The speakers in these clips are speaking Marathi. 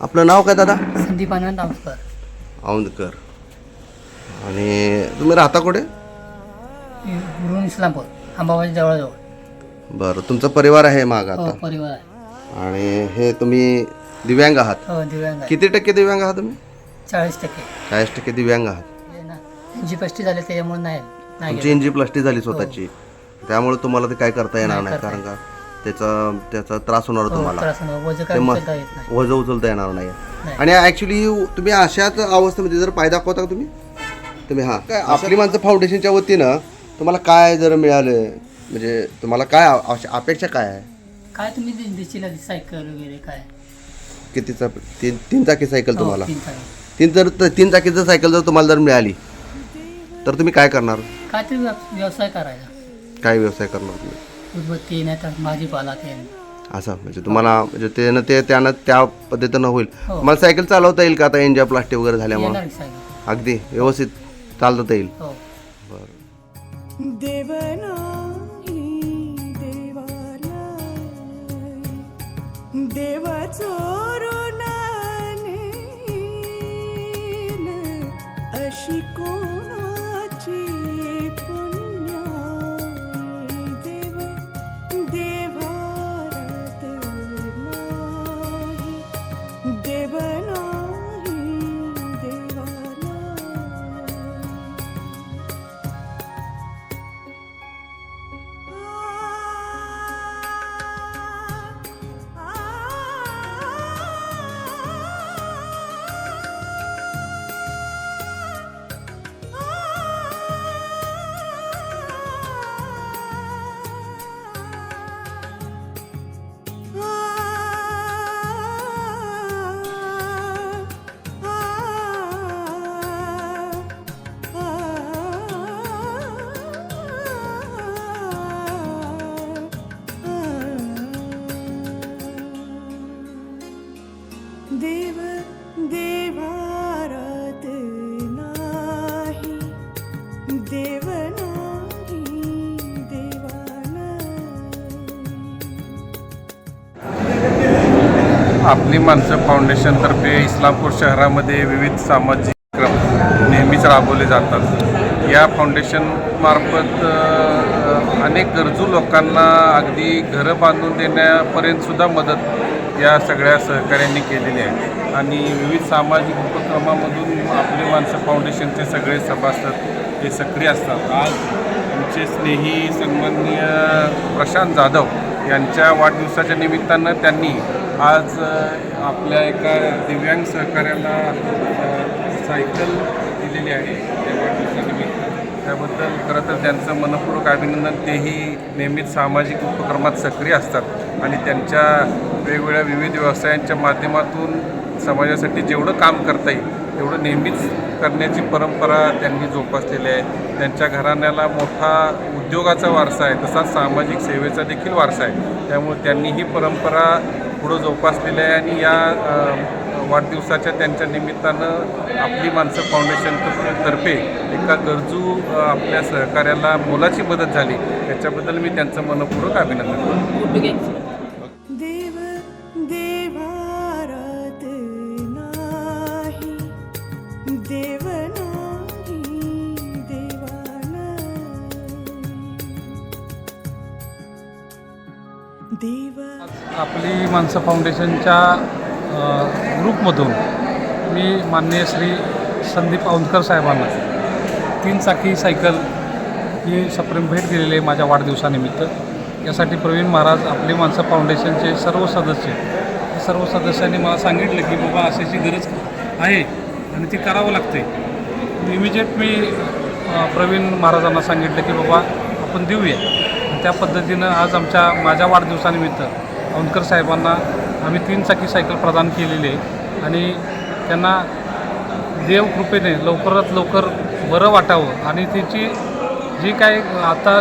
आपलं नाव काय दादा? संदीप आनंद औंदकर आणि तुम्ही राहता कुठे? गुरुन इस्लामपूर अंबाबाजी जवळजवळ. बरं तुमचा परिवार आहे माग हो आता? परिवार आहे. आणि हे तुम्ही दिव्यांग आहात? हो दिव्यांग आहे. किती टक्के दिव्यांग आहात तुम्ही? चाळीस टक्के. चाळीस टक्के दिव्यांग आहात. हे ना जी झाले त्याच्यामुळे नाही नाही तुमची इंजी प्लास्टिक झाली स्वतःची. त्यामुळे तुम्हाला ते काय करता येणार नाही कारण का? त्याचा त्याचा त्रास होणार हो, तुम्हाला. त्रास होणार. वजन काय ते मग उचलता येत नाही. वज उचलता येणार नाही. आणि ऍक्च्युली तुम्ही अशाच अवस्थेमध्ये जर पाय दाखवता का तुम्ही? तुम्ही हां. काय आपली माणसं फाउंडेशनच्या वतीनं तुम्हाला काय जर मिळालं म्हणजे तुम्हाला काय आ- अश- अपेक्षा काय आहे? काय तुम्ही दे- देशील आधी सायकल वगैरे काय? कितीचा तीन तीन चाकी सायकल हो, तुम्हाला. तीन चाकी. तीन जर त- तीन चाकी जर सायकल जर तुम्हाला जर मिळाली तर तुम्ही काय करणार? व्यव- व्यवसाय करायचा. काय व्यवसाय करणार तुम्ही? उदबत्ती नाही तर भाजीपाला ते. असं म्हणजे तुम्हाला म्हणजे त्यानं ते त्यानं त्या पद्धतीनं होईल. हो. मला सायकल चालवता येईल का आता एनजॉय प्लास्टिक वगैरे झाल्यामुळे? येणार अगदी व्यवस्थित चालवता येईल. हो. बरं देवनाही देवाला देव चोरून नेल अशी कोणाची देव देवारात नाही. देव नाही देवाला आपली माणसं फाउंडेशनतर्फे इस्लामपूर शहरामध्ये विविध सामाजिक क्रम नेहमीच राबवले जातात. या फाउंडेशनमार्फत अनेक गरजू लोकांना अगदी घरं बांधून देण्यापर्यंतसुद्धा मदत या सगळ्या सहकाऱ्यांनी केलेली आहे. आणि विविध सामाजिक उपक्रमामधून आपले माणसं फाउंडेशनचे सगळे सभासद हे सक्रिय असतात. आज आमचे स्नेही सन्माननीय प्रशांत जाधव यांच्या वाढदिवसाच्या निमित्तानं त्यांनी आज आपल्या एका दिव्यांग सहकार्याला सायकल दिलेली आहे त्या वाढदिवसानिमित्त त्याबद्दल खरं तर त्यांचं मनपूर्वक अभिनंदन. तेही नेहमीच सामाजिक उपक्रमात सक्रिय असतात आणि त्यांच्या वेगवेगळ्या विविध व्यवसायांच्या माध्यमातून समाजासाठी जेवढं काम करता येईल तेवढं नेहमीच करण्याची परंपरा त्यांनी जोपासलेली आहे. त्यांच्या घराण्याला मोठा उद्योगाचा वारसा आहे तसाच सामाजिक सेवेचा देखील वारसा आहे. त्यामुळे त्यांनी ही परंपरा पुढं जोपासलेली आहे आणि या वाढदिवसाच्या त्यांच्या निमित्तानं आपली माणसं फाउंडेशन तर्फे एका गरजू आपल्या सहकार्याला मोलाची मदत झाली. याच्याबद्दल मी त्यांचं मनपूर्वक अभिनंदन करतो. देव. आपली माणसं फाउंडेशनच्या ग्रुपमधून मी माननीय श्री संदीप औंदकर साहेबांना तीन चाकी सायकल ही सप्रेम भेट दिलेली आहे माझ्या वाढदिवसानिमित्त. यासाठी प्रवीण महाराज आपली माणसं फाउंडेशनचे सर्व सदस्य सर्व सदस्यांनी मला सांगितलं की बाबा अशाची गरज आहे आणि ती करावं लागते. इमिजिएट मी प्रवीण महाराजांना सांगितलं की बाबा आपण देऊया. त्या पद्धतीनं आज आमच्या माझ्या वाढदिवसानिमित्त औंदकर साहेबांना आम्ही तीन चाकी सायकल प्रदान केलेली आहे. आणि त्यांना देव कृपेने लवकरात लवकर बरं वाटावं आणि त्याची जी काय आता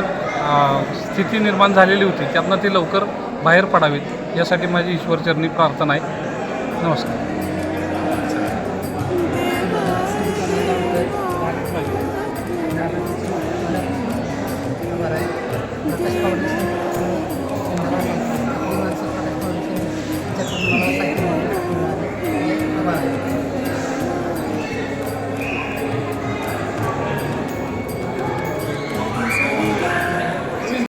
स्थिती निर्माण झालेली होती त्यातनं ती लवकर बाहेर पडावीत यासाठी माझी ईश्वरचरणी प्रार्थना आहे. नमस्कार.